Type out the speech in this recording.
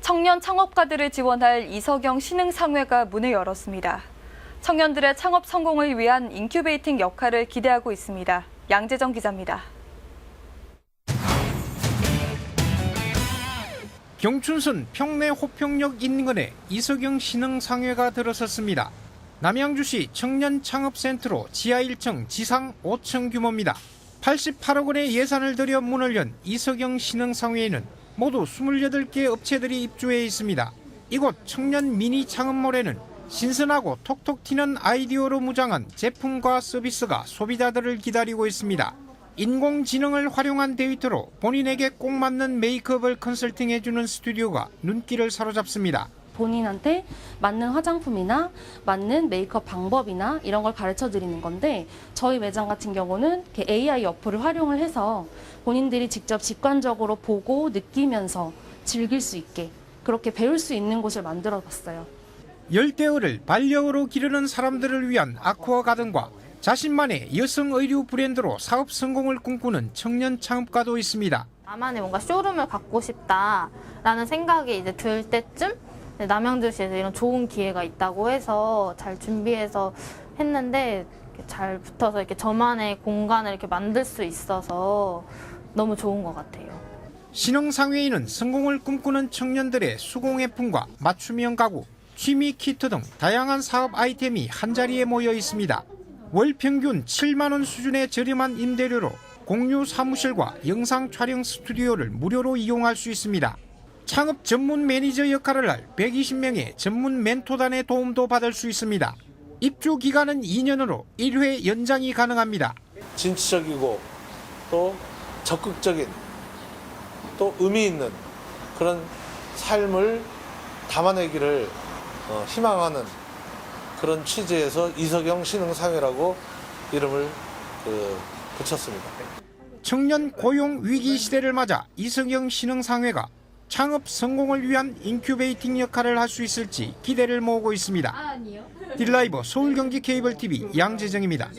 청년 창업가들을 지원할 이석영 신흥상회가 문을 열었습니다. 청년들의 창업 성공을 위한 인큐베이팅 역할을 기대하고 있습니다. 양재정 기자입니다. 경춘선 평내 호평역 인근에 이석영 신흥상회가 들어섰습니다. 남양주시 청년 창업센터로 지하 1층, 지상 5층 규모입니다. 88억 원의 예산을 들여 문을 연 이석영 신흥상회에는 모두 28개 업체들이 입주해 있습니다. 이곳 청년 미니 창업몰에는 신선하고 톡톡 튀는 아이디어로 무장한 제품과 서비스가 소비자들을 기다리고 있습니다. 인공지능을 활용한 데이터로 본인에게 꼭 맞는 메이크업을 컨설팅해주는 스튜디오가 눈길을 사로잡습니다. 본인한테 맞는 화장품이나 맞는 메이크업 방법이나 이런 걸 가르쳐 드리는 건데 저희 매장 같은 경우는 이렇게 AI 어플을 활용을 해서 본인들이 직접 직관적으로 보고 느끼면서 즐길 수 있게 그렇게 배울 수 있는 곳을 만들어 봤어요. 열대어를 반려어로 기르는 사람들을 위한 아쿠아 가든과 자신만의 여성 의류 브랜드로 사업 성공을 꿈꾸는 청년 창업가도 있습니다. 나만의 뭔가 쇼룸을 갖고 싶다라는 생각이 이제 들 때쯤 남양주시에서 이런 좋은 기회가 있다고 해서 잘 준비해서 했는데 잘 붙어서 이렇게 저만의 공간을 이렇게 만들 수 있어서 너무 좋은 것 같아요. 신흥상회에는 성공을 꿈꾸는 청년들의 수공예품과 맞춤형 가구, 취미 키트 등 다양한 사업 아이템이 한자리에 모여 있습니다. 월 평균 7만 원 수준의 저렴한 임대료로 공유 사무실과 영상 촬영 스튜디오를 무료로 이용할 수 있습니다. 창업 전문 매니저 역할을 할 120명의 전문 멘토단의 도움도 받을 수 있습니다. 입주 기간은 2년으로 1회 연장이 가능합니다. 진취적이고 또 적극적인 또 의미 있는 그런 삶을 담아내기를 어, 희망하는 그런 취지에서 이석영 신흥상회라고 이름을 그, 붙였습니다. 청년 고용 위기 시대를 맞아 이석영 신흥상회가 창업 성공을 위한 인큐베이팅 역할을 할 수 있을지 기대를 모으고 있습니다. 딜라이버 서울 경기 케이블 TV 양재정입니다.